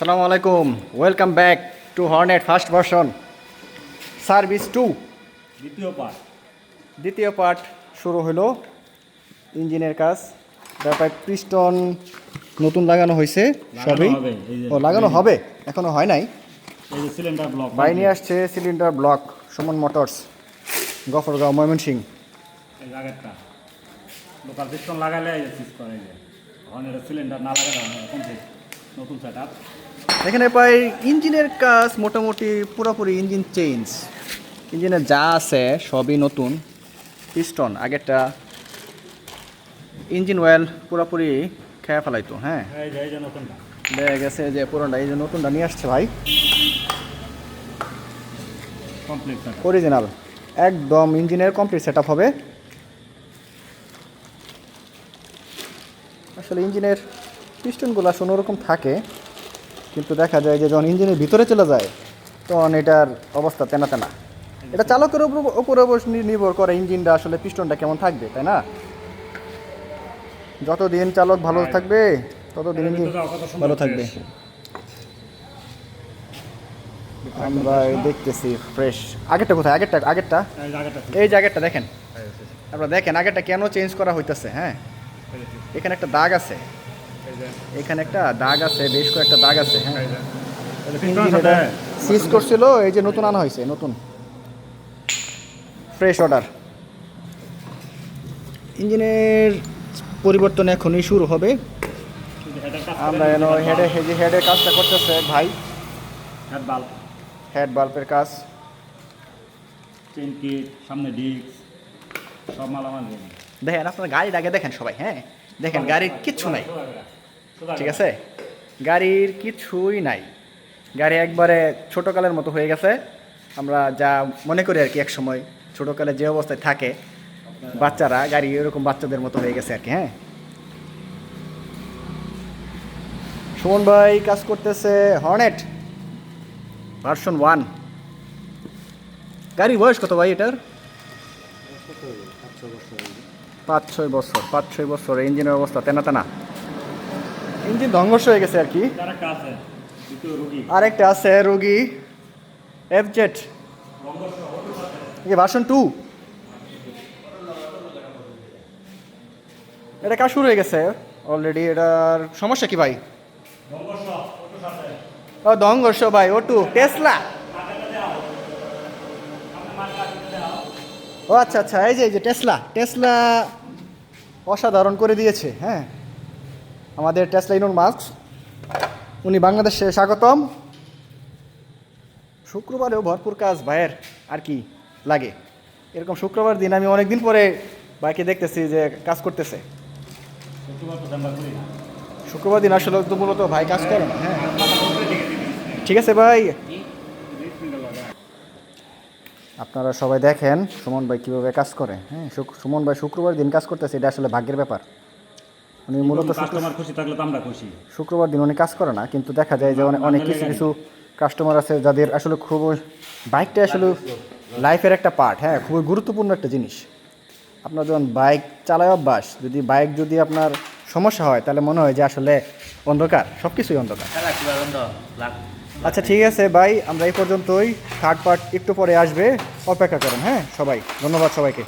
আসসালামু আলাইকুম। Welcome back to hornet first version service two দ্বিতীয় পার্ট দ্বিতীয় পার্ট শুরু হলো। ইঞ্জিনের কাজ। তারপর পিস্টন নতুন লাগানো হয়েছে সবই। ও লাগানো হবে এখনও হয় নাই। এই যে সিলিন্ডার ব্লক বাই নিয়ে আসছে cylinder block Suman motors Gafargaon Mymensingh. এই জায়গাটা লোকাল পিস্টন লাগালে সিলিন্ডার না লাগালে নতুন সেট এখানে প্রায় ইঞ্জিনের কাজ মোটামুটি পুরোপুরি ইঞ্জিন চেঞ্জ। ইঞ্জিনে যা আছে সবই নতুন। পিস্টন আগেরটা। ইঞ্জিন অয়েল পুরোপুরি খেয়ে ফেলাইতো হ্যাঁ? এই যে এই দেখা গেছে যে পুরোটা এই যে নতুনটা নিয়ে আসছে ভাই। কমপ্লিট অরিজিনাল একদম ইঞ্জিনের কমপ্লিট সেট হবে। আসলে ইঞ্জিনের পিস্টনগুলো আসলে ওরকম থাকে কিন্তু দেখা যায় যে যখন ইঞ্জিনের ভিতরে চলে যায় তখন এটার অবস্থা তেনা তেনা। এটা চালকের উপর উপরে নির্ভর করে ইঞ্জিনটা আসলে পিস্টনটা কেমন থাকবে তাই না? যতদিন চালক ভালো থাকবে ততদিন ইঞ্জিন ভালো থাকবে। আমরা দেখতেছি ফ্রেশ। আগেরটা কোথায়? আগেরটা আগেরটা? এই জায়গাটা এই জায়গাটা দেখেন। আপনারা দেখেন আগেরটা কেন চেঞ্জ করা হইতেছে হ্যাঁ? এখানে একটা দাগ আছে। যে এখানে একটা দাগ আছে বেশ কয়েকটা দাগ আছে হ্যাঁ। যে। যে সিজ করছিল এই যে নতুন আনা হয়েছে নতুন। ফ্রেশ অর্ডার ইঞ্জিনের পরিবর্তন এখনই শুরু হবে। যে আমরা এন হেডে হেডে হেডের কাজটা করতেছে ভাই। হেড বাল্ব হেড বাল্বের কাজ। চেন কিট সামনে ডিস্ক সব মালামাল দেখেন আপনার গাড়ির আগে দেখেন সবাই হ্যাঁ। দেখেন গাড়ির কিচ্ছু নাই। ঠিক আছে? গাড়ির কিছুই নাই। গাড়ি একবারে ছোটোকালের মতো হয়ে গেছে। আমরা যা মনে করি আর কি এক সময় ছোটোকালে যে অবস্থায় থাকে বাচ্চারা গাড়ি এরকম বাচ্চাদের মতো হয়ে গেছে আর কি হ্যাঁ? সুমন ভাই কাজ করতেছে হর্নেট ভার্সন ওয়ান। গাড়ির বয়স কত ভাই এটার? পাঁচ ছয় বছর পাঁচ ছয় বছর ইঞ্জিনের অবস্থা তেনা তেনা। ইঞ্জিন ধ্বংস হয়ে গেছে আর কি। আরেকটা আছে, রুগী। এফ জেড ভার্সন টু এটা কাজ শুরু হয়ে গেছে? অলরেডি এটার সমস্যা কি ভাই? ও দঙ্গর্ষ ভাই ও টু টেসলা ও আচ্ছা আচ্ছা এই যে এই যে টেসলা টেসলা অসাধারণ করে দিয়েছে হ্যাঁ। আমাদের টেসলা ইনুন মাস্ক উনি বাংলাদেশে স্বাগতম। শুক্রবারেও ভরপুর কাজ ভাইয়ের আর কি লাগে। এরকম শুক্রবার দিন আমি অনেক দিন পরে বাইকে দেখতেছি যে কাজ করতেছে। শুক্রবার দিন আসলে তো মূলত ভাই কাজ করে হ্যাঁ। ঠিক আছে ভাই। আপনারা সবাই দেখেন সুমন ভাই কীভাবে কাজ করে হ্যাঁ। সুমন ভাই শুক্রবার দিন কাজ করতেছে, এটা আসলে ভাগ্যের ব্যাপার। মূলত কাস্টমার খুশি থাকলে তো আমরা খুশি। শুক্রবার দিন উনি কাজ করে না কিন্তু দেখা যায় যে অনেক- অনেক কিছু কিছু কাস্টমার আছে যাদের আসলে খুব বাইকটা আসলে লাইফের একটা পার্ট হ্যাঁ খুবই গুরুত্বপূর্ণ একটা জিনিস। আপনার যখন বাইক চালায় অভ্যাস যদি বাইক যদি আপনার সমস্যা হয় তাহলে মনে হয় যে আসলে অন্ধকার সব কিছুই অন্ধকার আচ্ছা ঠিক আছে ভাই আমরা এই পর্যন্তই। থার্ড পার্ট একটু পরে আসবে অপেক্ষা করেন হ্যাঁ সবাই ধন্যবাদ সবাইকে।